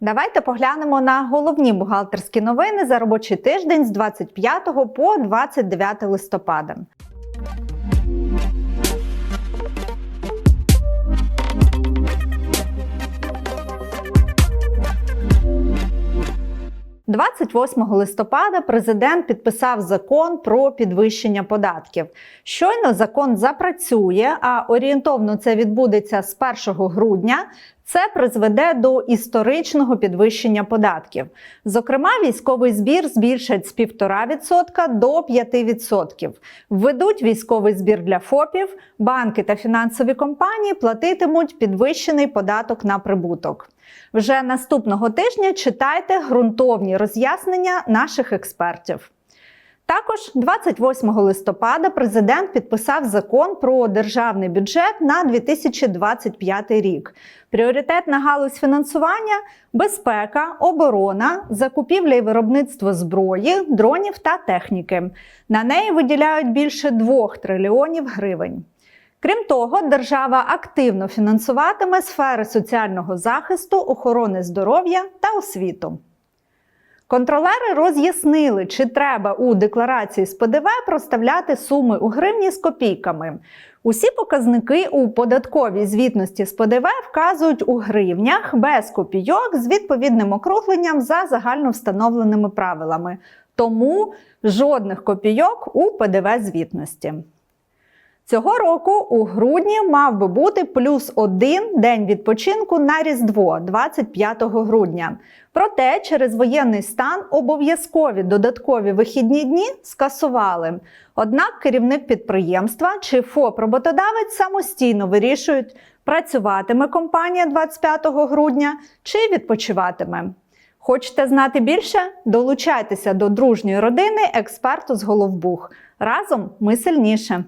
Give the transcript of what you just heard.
Давайте поглянемо на головні бухгалтерські новини за робочий тиждень з 25 по 29 листопада. – 28 листопада президент підписав закон про підвищення податків. Щойно закон запрацює, а орієнтовно це відбудеться з 1 грудня. Це призведе до історичного підвищення податків. Зокрема, військовий збір збільшать з 1,5% до 5%. Введуть військовий збір для ФОПів, банки та фінансові компанії платитимуть підвищений податок на прибуток. Вже наступного тижня читайте ґрунтовні роз'яснення наших експертів. Також 28 листопада президент підписав закон про державний бюджет на 2025 рік. Пріоритетна галузь фінансування безпека, оборона, закупівля і виробництво зброї, дронів та техніки. На неї виділяють більше 2 трильйонів гривень. Крім того, держава активно фінансуватиме сфери соціального захисту, охорони здоров'я та освіту. Контролери роз'яснили, чи треба у декларації з ПДВ проставляти суми у гривні з копійками. Усі показники у податковій звітності з ПДВ вказують у гривнях без копійок з відповідним округленням за загально встановленими правилами. Тому жодних копійок у ПДВ звітності. Цього року у грудні мав би бути плюс один день відпочинку на Різдво 25 грудня. Проте через воєнний стан обов'язкові додаткові вихідні дні скасували. Однак керівник підприємства чи ФОП роботодавець самостійно вирішують, працюватиме компанія 25 грудня чи відпочиватиме. Хочете знати більше? Долучайтеся до дружньої родини експерту з Головбух. Разом ми сильніше.